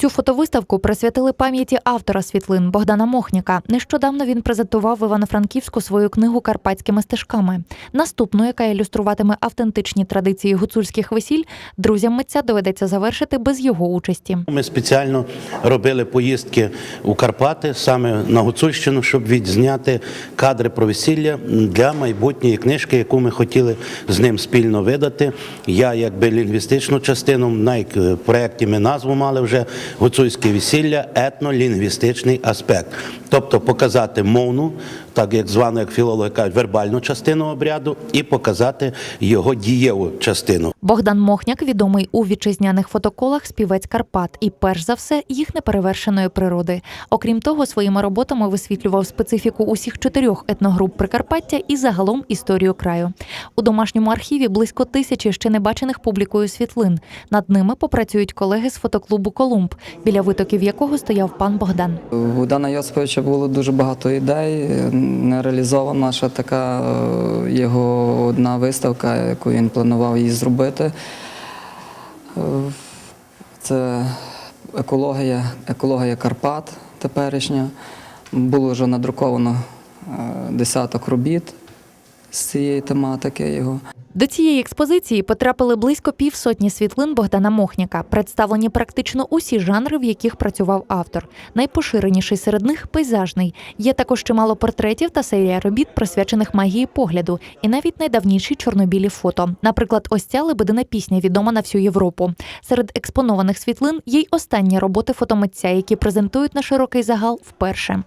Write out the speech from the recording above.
Цю фотовиставку присвятили пам'яті автора світлин Богдана Мохніка. Нещодавно він презентував в Івано-Франківську свою книгу Карпатськими стежками. Наступну, яка ілюструватиме автентичні традиції гуцульських весіль, друзям митця доведеться завершити без його участі. Ми спеціально робили поїздки у Карпати, саме на Гуцульщину, щоб відзняти кадри про весілля для майбутньої книжки, яку ми хотіли з ним спільно видати. Я, якби лінгвістичну частину, на як- проєкті ми назву мали вже гуцульське весілля, етнолінгвістичний аспект. Тобто показати мовну, так як звано, як філологи кажуть, вербальну частину обряду, і показати його дієву частину. Богдан Мохняк відомий у вітчизняних фотоколах співець Карпат і, перш за все, їх неперевершеної природи. Окрім того, своїми роботами висвітлював специфіку усіх чотирьох етногруп Прикарпаття і загалом історію краю. У домашньому архіві близько тисячі ще не бачених публікою світлин. Над ними попрацюють колеги з фотоклубу Колумб, біля витоків якого стояв пан Богдан. У Богдана Йосиповича було дуже багато ідей. Не реалізована ще така е, його одна виставка, яку він планував її зробити. Е, Це екологія, екологія Карпат теперішня. Було вже надруковано е, десяток робіт з цієї тематики його. До цієї експозиції потрапили близько півсотні світлин Богдана Мохняка. Представлені практично усі жанри, в яких працював автор. Найпоширеніший серед них пейзажний. Є також чимало портретів та серія робіт, присвячених магії погляду, і навіть найдавніші чорнобілі фото. Наприклад, ось ця лебедина пісня відома на всю Європу. Серед експонованих світлин є й останні роботи фотомитця, які презентують на широкий загал вперше.